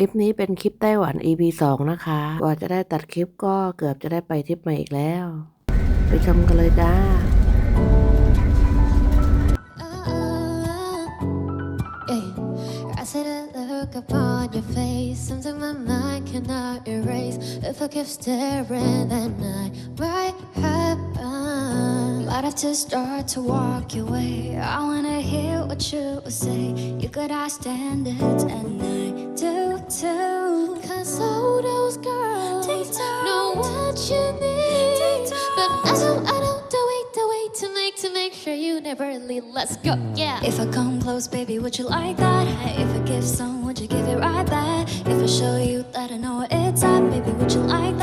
คลิปนี้เป็นคลิปไต้หวัน EP 2 นะคะก่าจะได้ตัดคลิปก็เกือบจะได้ไปทริปใหม่อีกแล้ว ไปชมกันเลยจ้าเ If I keep staring at night, h started to start to walk away. I wanna hear what you would say. You could stand it, and I do too. Cause all those girls know what you need. But don't, I don't do it the way to make to make sure you never leave. Let's go, yeah. If I come close, baby, would you like that? If I give some, would you give it right back? If I show you that I know it's at, baby, would you like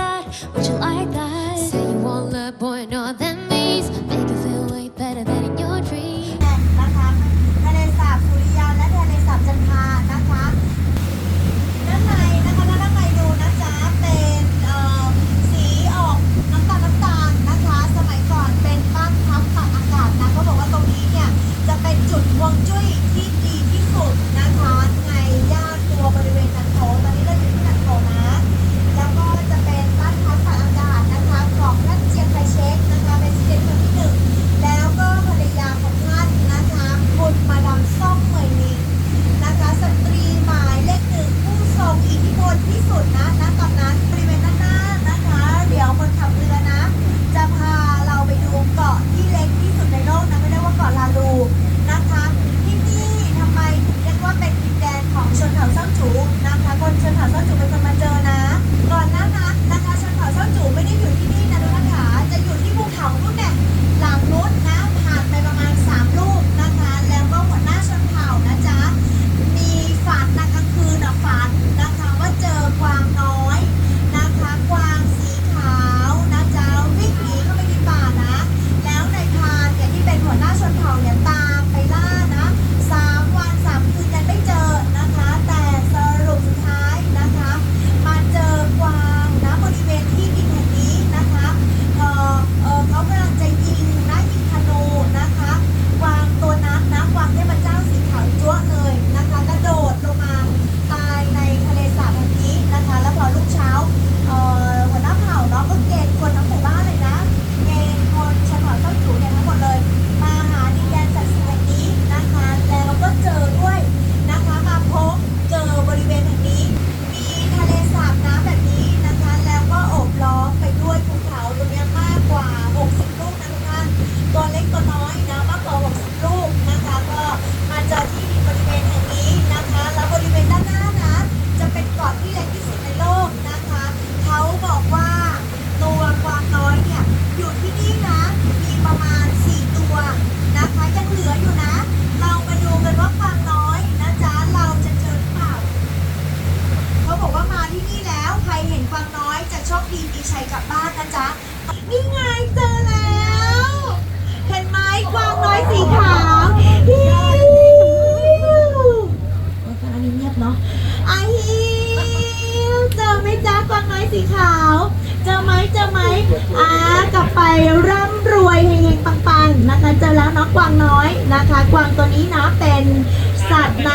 ใน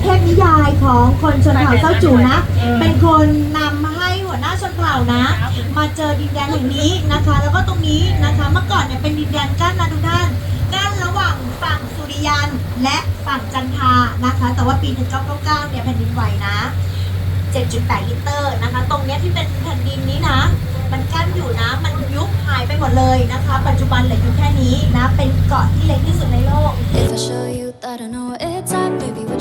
เทพนิยายของคนชนเผ่าเจ้าจูนะ เป็นคนนำมาให้หัวหน้าชนเผ่านะ มาเจอดินแดนแห่งนี้นะคะ แล้วก็ตรงนี้นะคะ เมื่อก่อนเนี่ยเป็นดินแดนกั้นนะทุกท่าน กั้นระหว่างฝั่งสุริยันและฝั่งจันทานะคะ แต่ว่าปี 1999 เนี่ยแผ่นดินไหวนะ 7.8ลิตรนะคะ ตรงเนี้ยที่เป็นแผ่นดินนี้นะ มันกั้นอยู่นะ มันยุบหายไปหมดเลยนะคะ ปัจจุบันเหลืออยู่แค่นี้นะ เป็นเกาะที่เล็กที่สุดในโลก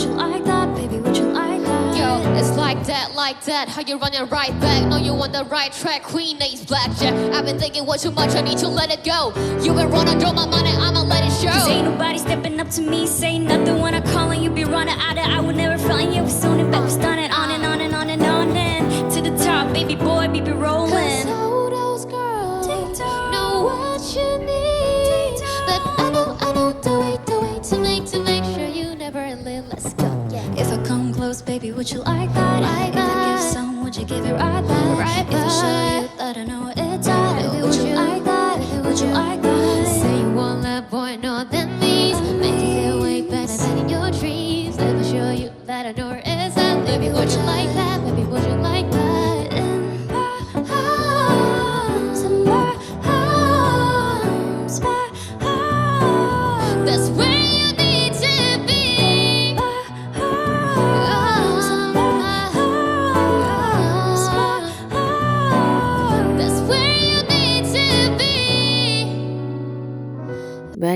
would you like that? Baby, would you like that? Yo, it's like that, like that. How you running right back? No, you on the right track. Queen Ace Blackjack. I've been thinking way too much. I need to let it go. You been running through my mind and I'ma let it show. Cause ain't nobody stepping up to me, say nothing.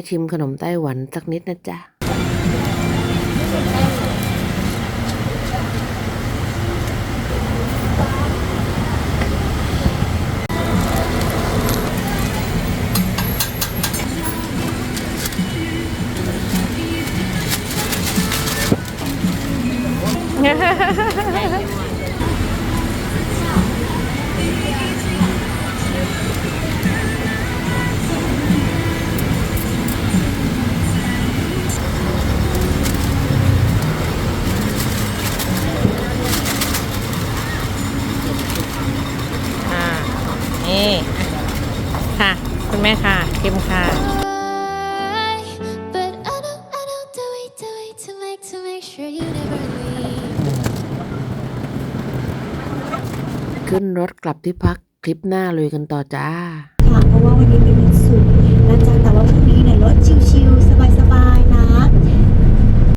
แชิมขนมไต้หวันสักนิดนะจ๊ะนี่ ค่ะคุณแม่ค่ะเค็มค่ะ ขึ้นรถกลับที่พักคลิปหน้าเลยกันต่อจ้า ค่ะ เพราะว่าวันนี้เป็นวันศุกร์นะจ๊ะแต่ว่าพรุ่งนี้เนี่ยรถชิวๆ